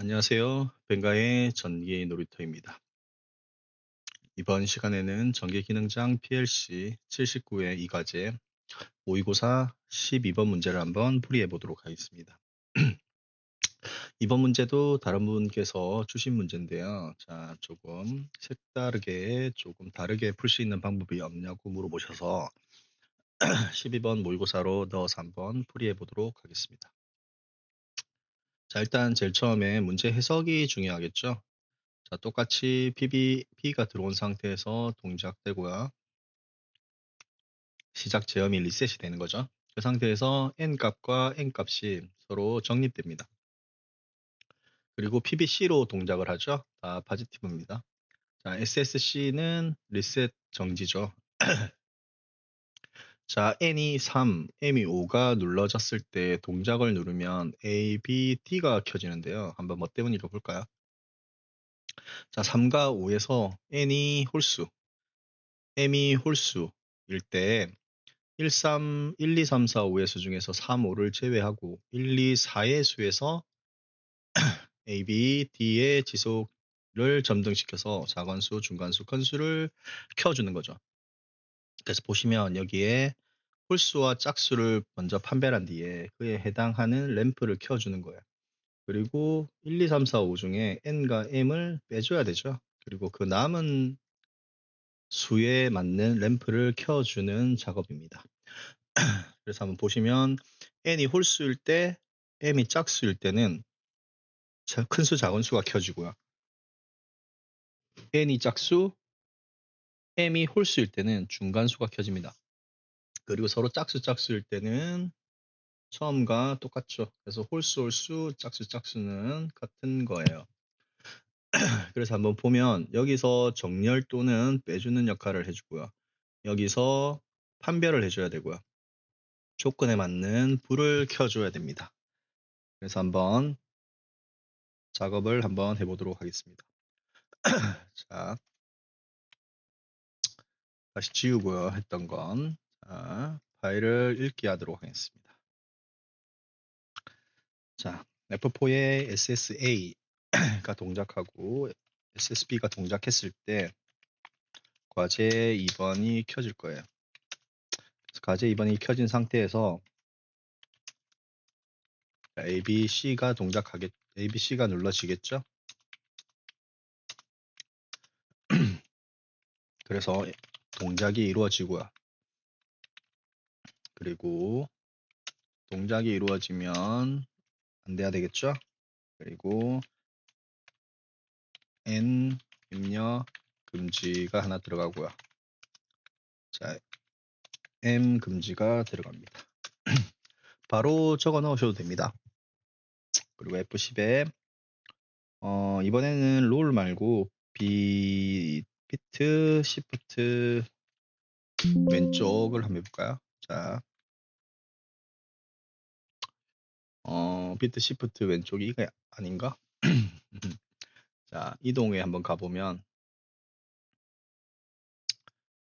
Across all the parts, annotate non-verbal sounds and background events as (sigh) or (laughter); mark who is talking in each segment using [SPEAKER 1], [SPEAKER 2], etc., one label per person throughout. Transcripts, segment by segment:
[SPEAKER 1] 안녕하세요. 벵가의 전기 놀이터입니다. 이번 시간에는 전기기능장 PLC 79의 이 과제 모의고사 12번 문제를 한번 풀이해 보도록 하겠습니다. (clears throat) 이번 문제도 다른 분께서 주신 문제인데요. 자, 조금 색다르게 조금 다르게 풀 수 있는 방법이 없냐고 물어보셔서 (clears throat) 12번 모의고사로 넣어서 한번 풀이해 보도록 하겠습니다. 자, 일단 제일 처음에 문제 해석이 중요하겠죠. 자, 똑같이 PB, P가 들어온 상태에서 동작되고요. 시작 제어이 리셋이 되는 거죠. 그 상태에서 n 값과 n 값이 서로 정립됩니다. 그리고 PBC로 동작을 하죠. 다 파지티브입니다. 자, SSC는 리셋 정지죠. (clears throat) 자, n이 3, m이 5가 눌러졌을 때 동작을 누르면 A, B, D가 켜지는데요. 한번 뭐 때문에 읽어볼까요? 자, 3과 5에서 n이 홀수, m이 홀수일 때 1, 3, 1, 2, 3, 4, 5의 수 중에서 3, 5를 제외하고 1, 2, 4의 수에서 (clears throat) A, B, D의 지속을 점등시켜서 자관수, 중간수, 큰수를 켜주는 거죠. 그래서 보시면 여기에 홀수와 짝수를 먼저 판별한 뒤에 그에 해당하는 램프를 켜주는 거예요. 그리고 1, 2, 3, 4, 5 중에 n과 m을 빼줘야 되죠. 그리고 그 남은 수에 맞는 램프를 켜주는 작업입니다. (clears throat) 그래서 한번 보시면 n이 홀수일 때 m이 짝수일 때는 큰 수, 작은 수가 켜지고요. n이 짝수, m이 홀수일 때는 중간수가 켜집니다. 그리고 서로 짝수 짝수일 때는 처음과 똑같죠. 그래서 홀수 홀수 짝수 짝수는 같은 거예요. (clears throat) 그래서 한번 보면 여기서 정렬 또는 빼주는 역할을 해주고요. 여기서 판별을 해줘야 되고요. 조건에 맞는 불을 켜줘야 됩니다. 그래서 한번 작업을 한번 해보도록 하겠습니다. (clears throat) 자, 다시 지우고요. 했던 건. 자, 파일을 읽기 하도록 하겠습니다. 자, F4의 SSA가 동작하고 SSB가 동작했을 때 과제 2번이 켜질 거예요. 과제 2번이 켜진 상태에서 ABC가 동작하겠, ABC가 눌러지겠죠? (clears throat) 그래서 동작이 이루어지고요. 그리고 동작이 이루어지면 안 돼야 되겠죠? 그리고 n 입력 금지가 하나 들어가고요. 자, m 금지가 들어갑니다. (clears throat) 바로 적어 넣으셔도 됩니다. 그리고 F10에 어, 이번에는 롤 말고 비, 비트, 시프트 왼쪽을 한번 해볼까요? 자, 어, 비트 시프트 왼쪽이 이거 아닌가? (clears throat) 자, 이동에 한번 가보면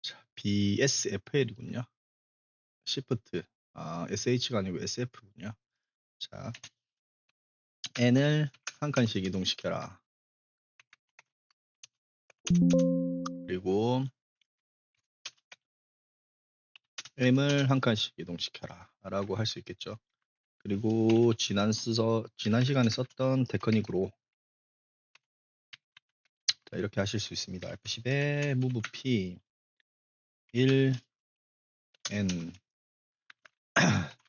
[SPEAKER 1] 자, BSFL이군요. 시프트 아, SH가 아니고 SF군요. 자, N을 한 칸씩 이동시켜라. 그리고 M을 한 칸씩 이동시켜라 라고 할 수 있겠죠. 그리고 지난 쓰서 지난 시간에 썼던 테크닉으로 자, 이렇게 하실 수 있습니다. F10에 move P 1 N (clears throat)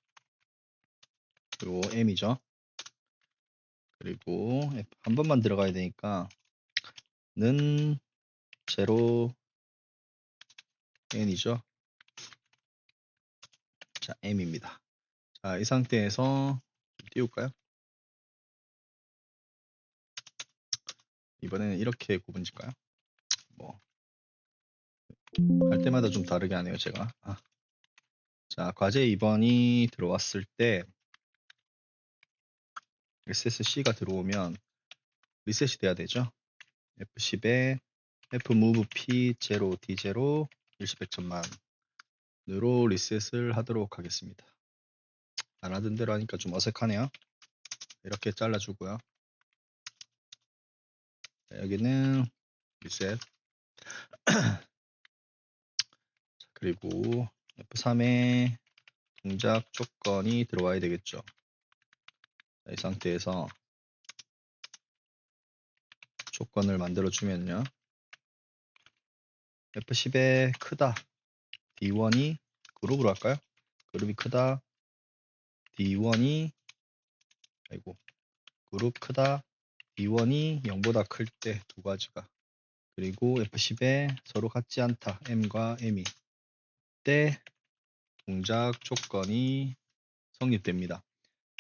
[SPEAKER 1] 그리고 M이죠. 그리고 한 번만 들어가야 되니까 는 제로 n이죠. 자, m입니다. 자, 이 상태에서 띄울까요? 이번에는 이렇게 구분질까요? 뭐, 할 때마다 좀 다르게 하네요, 제가. 아. 자, 과제 2번이 들어왔을 때 SSC가 들어오면 리셋이 돼야 되죠. F10에 Fmove P0 D0 일시백천만으로 리셋을 하도록 하겠습니다. 안 하던 대로 하니까 좀 어색하네요. 이렇게 잘라주고요. 자, 여기는 리셋. (clears throat) 자, 그리고 F3에 동작 조건이 들어와야 되겠죠. 자, 이 상태에서 조건을 만들어 주면요. F10에 크다. D1이 그룹으로 할까요? 그룹이 크다. D1이 아이고 그룹 크다. D1이 0보다 클 때 두 가지가 그리고 F10에 서로 같지 않다. M과 M이 때 동작 조건이 성립됩니다.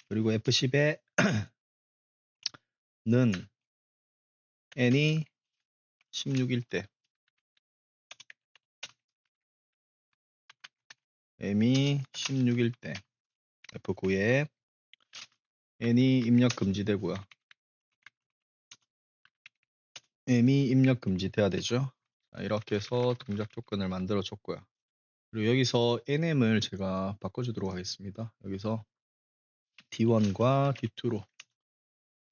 [SPEAKER 1] 그리고 F10에 (clears throat) 는 n이 16일 때 m이 16일 때 F9에 n이 입력 금지되고요. m이 입력 금지돼야 되죠. 자, 이렇게 해서 동작 조건을 만들어 줬고요. 그리고 여기서 nm을 제가 바꿔주도록 하겠습니다. 여기서 d1과 d2로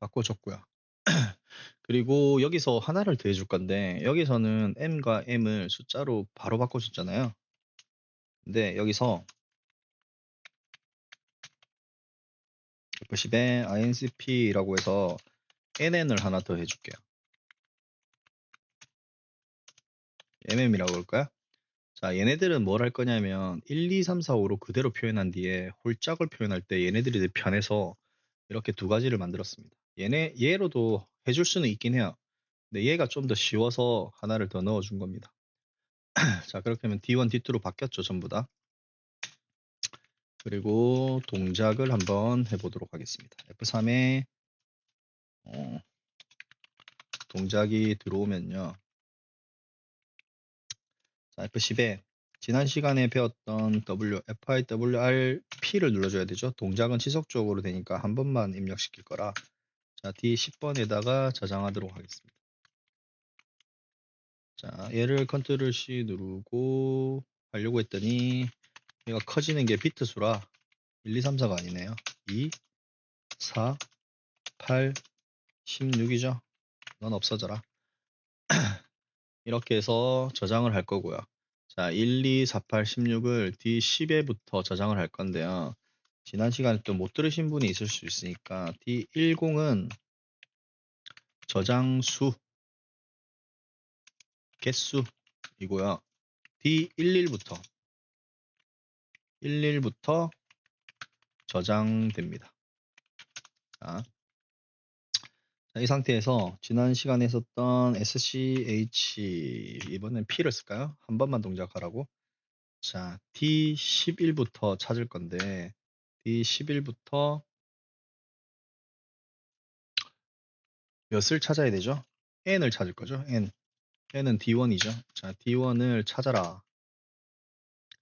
[SPEAKER 1] 바꿔줬고요. (clears throat) 그리고 여기서 하나를 더해줄 건데 여기서는 m과 m을 숫자로 바로 바꿔줬잖아요. 근데 여기서 F10에 incp라고 해서 nn을 하나 더 해줄게요. mm이라고 할까요? 자, 얘네들은 뭘 할 거냐면 1, 2, 3, 4, 5로 그대로 표현한 뒤에 홀짝을 표현할 때 얘네들이 더 편해서 이렇게 두 가지를 만들었습니다. 얘네 얘로도 해줄 수는 있긴 해요. 근데 얘가 좀 더 쉬워서 하나를 더 넣어준 겁니다. (clears throat) 자, 그렇게 하면 D1, D2로 바뀌었죠, 전부 다. 그리고 동작을 한번 해보도록 하겠습니다. F3에 어, 동작이 들어오면요. 자, F10에 지난 시간에 배웠던 W, FIWRP를 눌러줘야 되죠. 동작은 지속적으로 되니까 한 번만 입력시킬 거라. 자, D10번에다가 저장하도록 하겠습니다. 자, 얘를 컨트롤 C 누르고 하려고 했더니 얘가 커지는 게 비트 수라 1, 2, 3, 4가 아니네요. 2, 4, 8, 16이죠. 넌 없어져라. (clears throat) 이렇게 해서 저장을 할 거고요. 자, 1, 2, 4, 8, 16을 D10에부터 저장을 할 건데요. 지난 시간에 또 못 들으신 분이 있을 수 있으니까 D10은 저장수 개수이고요. D11부터 11부터 저장됩니다. 자, 자, 이 상태에서 지난 시간에 썼던 SCH 이번엔 P를 쓸까요? 한 번만 동작하라고. 자, D11부터 찾을 건데 D11부터 몇을 찾아야 되죠? n을 찾을 거죠. n. n은 d1이죠. 자, d1을 찾아라.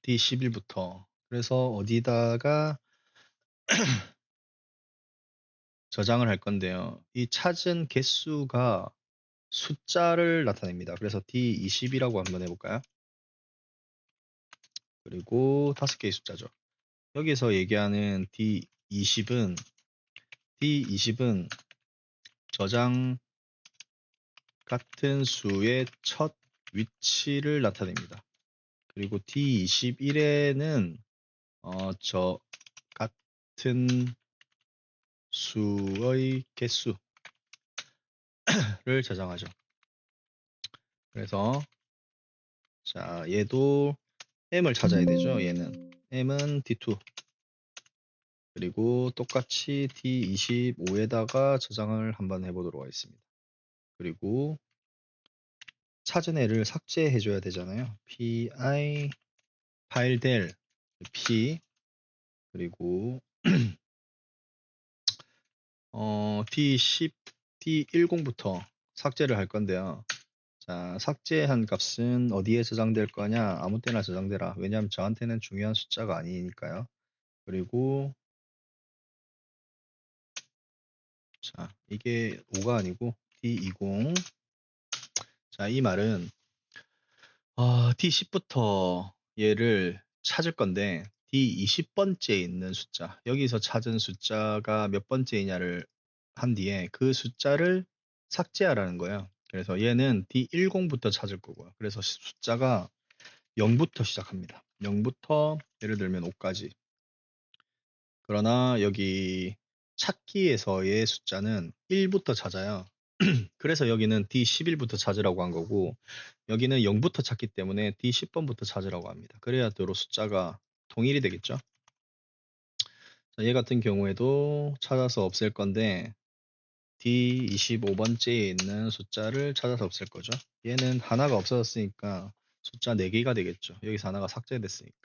[SPEAKER 1] d11부터. 그래서 어디다가 (clears throat) 저장을 할 건데요. 이 찾은 개수가 숫자를 나타냅니다. 그래서 D20이라고 한번 해볼까요? 그리고 다섯 개의 숫자죠. 여기서 얘기하는 D20은 D20은 저장 같은 수의 첫 위치를 나타냅니다. 그리고 D21에는 어, 저 같은 수의 개수를 (clears throat) 저장하죠. 그래서 자 얘도 m을 찾아야 되죠. 얘는 m은 d2 그리고 똑같이 d25에다가 저장을 한번 해보도록 하겠습니다. 그리고 찾은 애를 삭제해 줘야 되잖아요. pi 파일 될 p 그리고 (clears throat) 어, D10, D10부터 삭제를 할 건데요. 자, 삭제한 값은 어디에 저장될 거냐? 아무 때나 저장되라. 왜냐하면 저한테는 중요한 숫자가 아니니까요. 그리고 자, 이게 5가 아니고 D20. 자, 이 말은 어, D10부터 얘를 찾을 건데 D20번째에 있는 숫자, 여기서 찾은 숫자가 몇 번째이냐를 한 뒤에 그 숫자를 삭제하라는 거예요. 그래서 얘는 D10부터 찾을 거고요. 그래서 시- 숫자가 0부터 시작합니다. 0부터 예를 들면 5까지. 그러나 여기 찾기에서의 숫자는 1부터 찾아요. (clears throat) 그래서 여기는 D11부터 찾으라고 한 거고 여기는 0부터 찾기 때문에 D10번부터 찾으라고 합니다. 그래야 도로 숫자가 통일이 되겠죠. 자, 얘 같은 경우에도 찾아서 없앨 건데 D25번째에 있는 숫자를 찾아서 없앨 거죠. 얘는 하나가 없어졌으니까 숫자 4개가 되겠죠. 여기서 하나가 삭제됐으니까.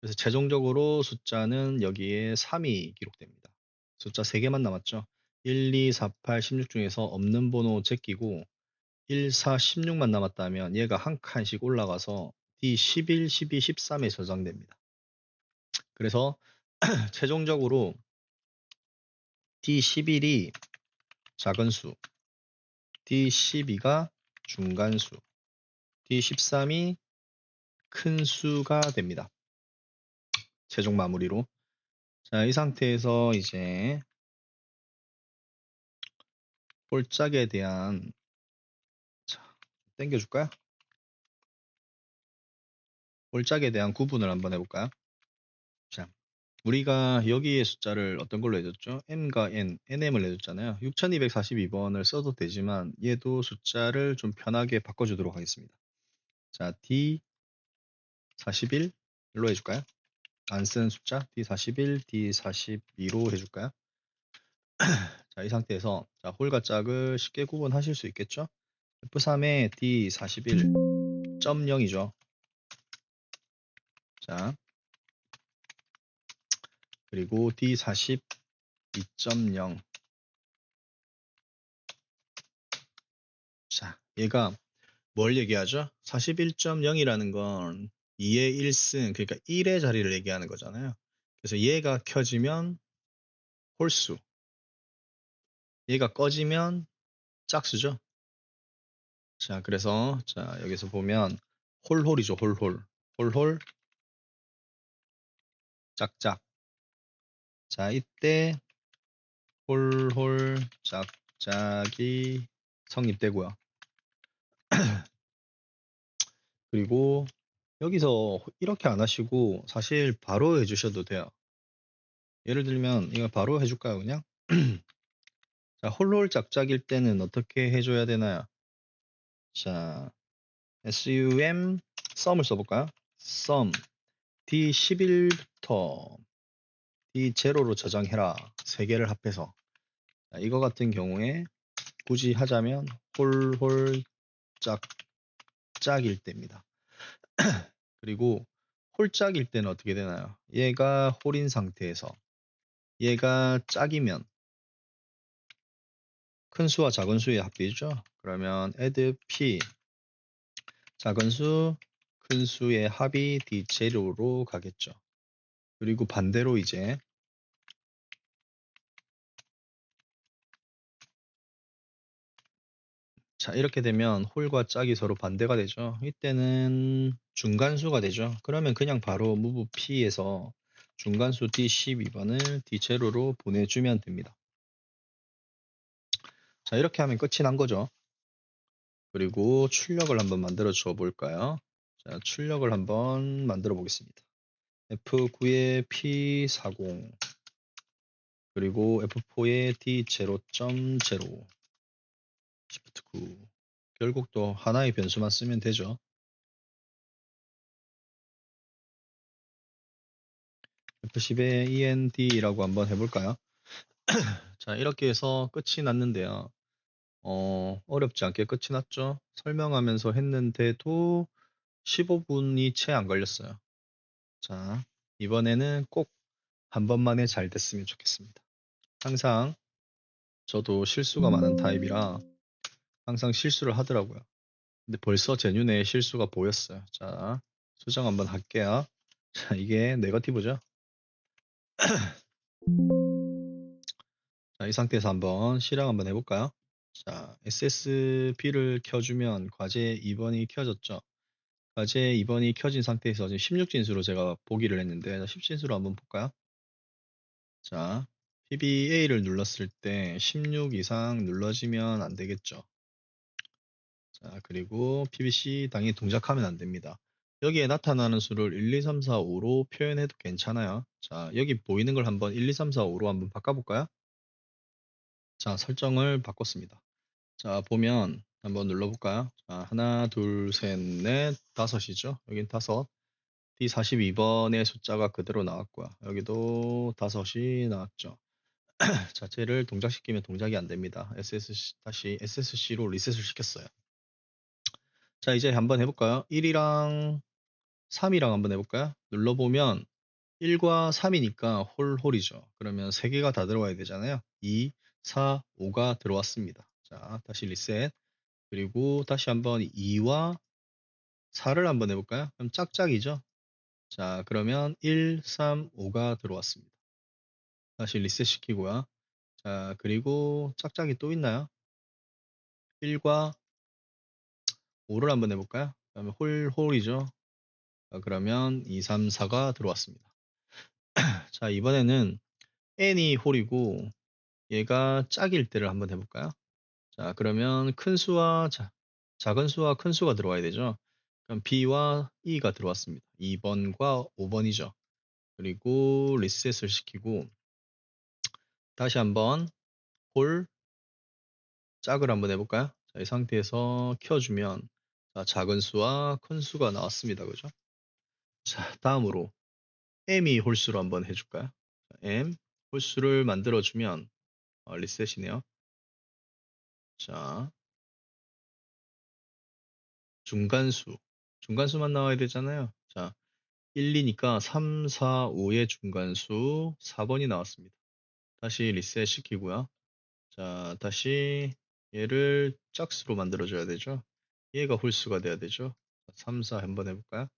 [SPEAKER 1] 그래서 최종적으로 숫자는 여기에 3이 기록됩니다. 숫자 3개만 남았죠. 1, 2, 4, 8, 16 중에서 없는 번호 제끼고 1, 4, 16만 남았다면 얘가 한 칸씩 올라가서 D11, 12, 13에 저장됩니다. 그래서 (clears throat) 최종적으로 D11이 작은 수, D12가 중간 수, D13이 큰 수가 됩니다. 최종 마무리로. 자, 이 상태에서 이제 홀짝에 대한 자, 땡겨줄까요? 홀짝에 대한 구분을 한번 해볼까요? 자, 우리가 여기에 숫자를 어떤 걸로 해줬죠? m과 n, nm을 해줬잖아요. 6242번을 써도 되지만 얘도 숫자를 좀 편하게 바꿔주도록 하겠습니다. 자, d 41로 해줄까요? 안 쓰는 숫자 d41, d42로 해줄까요? 자, 이 상태에서 자, 홀과 짝을 쉽게 구분하실 수 있겠죠? F3에 D41 0이죠. 자, 그리고 D40 2.0 자, 얘가 뭘 얘기하죠? 41.0이라는 건 2의 1승, 그러니까 1의 자리를 얘기하는 거잖아요. 그래서 얘가 켜지면 홀수, 얘가 꺼지면 짝수죠. 자, 그래서 자, 여기서 보면 홀홀이죠, 홀홀. 홀홀 짝짝. 자, 이때 홀홀 짝짝이 성립되고요. (clears throat) 그리고 여기서 이렇게 안 하시고 사실 바로 해주셔도 돼요. 예를 들면 이거 바로 해줄까요, 그냥? (clears throat) 자, 홀홀 짝짝일 때는 어떻게 해줘야 되나요? 자, sum sum을 써볼까요? sum d11부터 d0로 저장해라. 세 개를 합해서. 자, 이거 같은 경우에 굳이 하자면 홀홀 짝 (clears throat) 짝일 때입니다. 그리고 홀짝일 때는 어떻게 되나요? 얘가 홀인 상태에서 얘가 짝이면 큰 수와 작은 수의 합이죠. 그러면 add p 작은 수, 큰 수의 합이 d0로 가겠죠. 그리고 반대로 이제 자 이렇게 되면 홀과 짝이 서로 반대가 되죠. 이때는 중간수가 되죠. 그러면 그냥 바로 move p에서 중간수 d12번을 d0로 보내주면 됩니다. 자 이렇게 하면 끝이 난 거죠. 그리고 출력을 한번 만들어 줘 볼까요? 자 출력을 한번 만들어 보겠습니다. F9에 P40 그리고 F4에 D0.0 Shift 9 결국 또 하나의 변수만 쓰면 되죠. F10에 END라고 한번 해볼까요? (clears throat) 자 이렇게 해서 끝이 났는데요. 어, 어렵지 않게 끝이 났죠. 설명하면서 했는데도 15 분이 채 안 걸렸어요. 자, 이번에는 꼭 한 번만에 잘 됐으면 좋겠습니다. 항상 저도 실수가 많은 타입이라 항상 실수를 하더라고요. 근데 벌써 제 눈에 실수가 보였어요. 자, 수정 한번 할게요. 자, 이게 네거티브죠. (clears throat) 자, 이 상태에서 한번 실행 한번 해볼까요? 자, SSB를 켜주면 과제 2번이 켜졌죠. 과제 2번이 켜진 상태에서 지금 16진수로 제가 보기를 했는데 10진수로 한번 볼까요? 자, PBA를 눌렀을 때 16 이상 눌러지면 안 되겠죠. 자, 그리고 PBC 당연히 동작하면 안 됩니다. 여기에 나타나는 수를 1, 2, 3, 4, 5로 표현해도 괜찮아요. 자, 여기 보이는 걸 한번 1, 2, 3, 4, 5로 한번 바꿔볼까요? 자, 설정을 바꿨습니다. 자, 보면 한번 눌러볼까요? 자, 하나, 둘, 셋, 넷, 다섯이죠. 여긴 다섯. D42번의 숫자가 그대로 나왔고요. 여기도 다섯이 나왔죠. (clears throat) 자체를 동작시키면 동작이 안 됩니다. SSC, 다시 SSC로 리셋을 시켰어요. 자, 이제 한번 해볼까요? 1이랑 3이랑 한번 해볼까요? 눌러보면 1과 3이니까 홀, 홀이죠. 그러면 3개가 다 들어와야 되잖아요. 2, 4, 5가 들어왔습니다. 자, 다시 리셋. 그리고 다시 한번 2와 4를 한번 해볼까요? 그럼 짝짝이죠. 자, 그러면 1, 3, 5가 들어왔습니다. 다시 리셋 시키고요. 자, 그리고 짝짝이 또 있나요? 1과 5를 한번 해볼까요? 그러면 홀, 홀이죠. 자, 그러면 2, 3, 4가 들어왔습니다. (clears throat) 자, 이번에는 n이 홀이고 얘가 짝일 때를 한번 해볼까요? 자, 그러면 큰 수와 자, 작은 수와 큰 수가 들어와야 되죠. 그럼 b와 e가 들어왔습니다. 2번과 5번이죠. 그리고 리셋을 시키고 다시 한번 홀 짝을 한번 해볼까요? 자, 이 상태에서 켜주면 자, 작은 수와 큰 수가 나왔습니다. 그죠? 자, 다음으로 m이 홀수로 한번 해줄까요? 자, m 홀수를 만들어주면 어, 리셋이네요. 자, 중간수. 중간수만 나와야 되잖아요. 자, 1, 2니까 3, 4, 5의 중간수 4번이 나왔습니다. 다시 리셋 시키고요. 자, 다시 얘를 짝수로 만들어줘야 되죠. 얘가 홀수가 돼야 되죠. 3, 4 한번 해볼까요?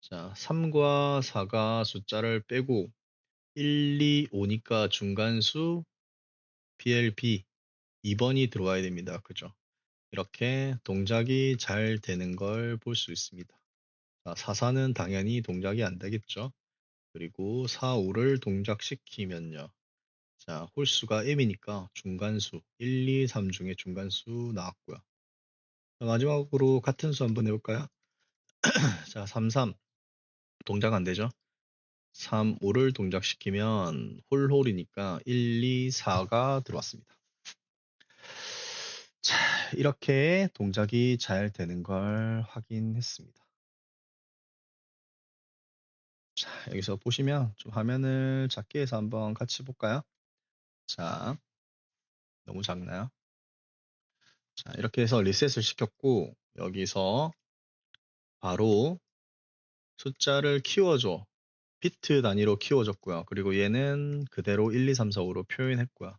[SPEAKER 1] 자, 3과 4가 숫자를 빼고 1, 2, 5니까 중간수 BLB 2번이 들어와야 됩니다. 그죠? 이렇게 동작이 잘 되는 걸 볼 수 있습니다. 자, 4, 4는 당연히 동작이 안 되겠죠. 그리고 4, 5를 동작시키면요. 자, 홀수가 m이니까 중간수 1, 2, 3 중에 중간수 나왔고요. 자, 마지막으로 같은 수 한번 해볼까요? (clears throat) 자, 3, 3 동작 안 되죠? 3, 5를 동작시키면 홀홀이니까 1, 2, 4가 들어왔습니다. 자, 이렇게 동작이 잘 되는 걸 확인했습니다. 자, 여기서 보시면 좀 화면을 작게 해서 한번 같이 볼까요? 자, 너무 작나요? 자, 이렇게 해서 리셋을 시켰고, 여기서 바로 숫자를 키워줘. 비트 단위로 키워줬고요. 그리고 얘는 그대로 1, 2, 3, 4, 5로 표현했고요.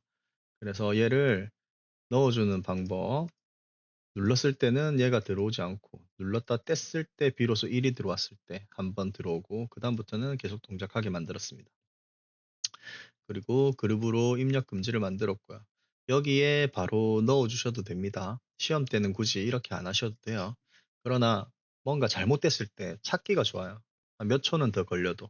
[SPEAKER 1] 그래서 얘를 넣어주는 방법. 눌렀을 때는 얘가 들어오지 않고 눌렀다 뗐을 때 비로소 1이 들어왔을 때 한 번 들어오고 그 다음부터는 계속 동작하게 만들었습니다. 그리고 그룹으로 입력 금지를 만들었고요. 여기에 바로 넣어주셔도 됩니다. 시험 때는 굳이 이렇게 안 하셔도 돼요. 그러나 뭔가 잘못됐을 때 찾기가 좋아요. 몇 초는 더 걸려도.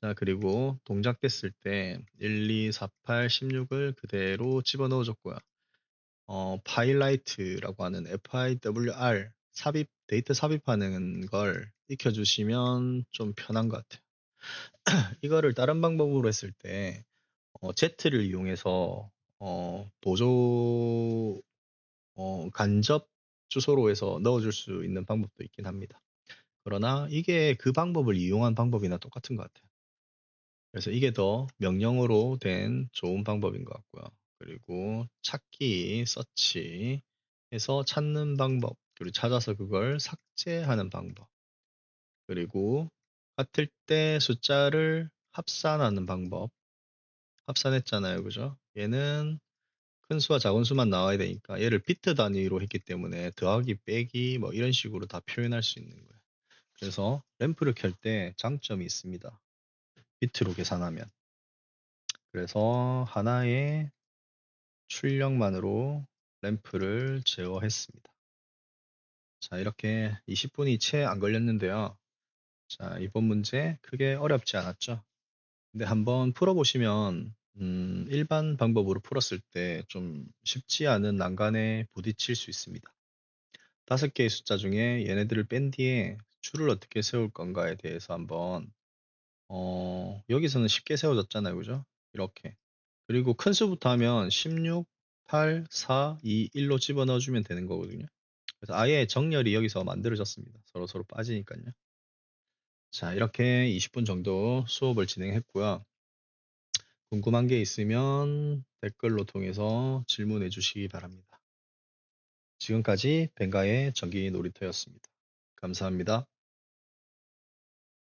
[SPEAKER 1] 자, 그리고 동작됐을 때 1, 2, 4, 8, 16을 그대로 집어넣어줬고요. 어, 파일라이트라고 하는 FIWR 삽입, 데이터 삽입하는 걸 익혀주시면 좀 편한 것 같아요. (clears throat) 이거를 다른 방법으로 했을 때 어, Z를 이용해서 어, 보조 어, 간접 주소로 해서 넣어줄 수 있는 방법도 있긴 합니다. 그러나 이게 그 방법을 이용한 방법이나 똑같은 것 같아요. 그래서 이게 더 명령어로 된 좋은 방법인 것 같고요. 그리고 찾기, 서치 해서 찾는 방법, 그리고 찾아서 그걸 삭제하는 방법. 그리고 같을 때 숫자를 합산하는 방법. 합산했잖아요. 그죠? 얘는 큰 수와 작은 수만 나와야 되니까 얘를 비트 단위로 했기 때문에 더하기, 빼기 뭐 이런 식으로 다 표현할 수 있는 거예요. 그래서 램프를 켤 때 장점이 있습니다. 비트로 계산하면. 그래서 하나의 출력만으로 램프를 제어했습니다. 자, 이렇게 20분이 채 안 걸렸는데요. 자, 이번 문제 크게 어렵지 않았죠? 근데 한번 풀어보시면 음, 일반 방법으로 풀었을 때 좀 쉽지 않은 난간에 부딪힐 수 있습니다. 다섯 개의 숫자 중에 얘네들을 뺀 뒤에 줄을 어떻게 세울 건가에 대해서 한번 어, 여기서는 쉽게 세워졌잖아요. 그죠? 이렇게. 그리고 큰 수부터 하면 16, 8, 4, 2, 1로 집어넣어 주면 되는 거거든요. 그래서 아예 정렬이 여기서 만들어졌습니다. 서로 서로 빠지니까요. 자, 이렇게 20분 정도 수업을 진행했고요. 궁금한 게 있으면 댓글로 통해서 질문해 주시기 바랍니다. 지금까지 벵가의 전기 놀이터였습니다. 감사합니다.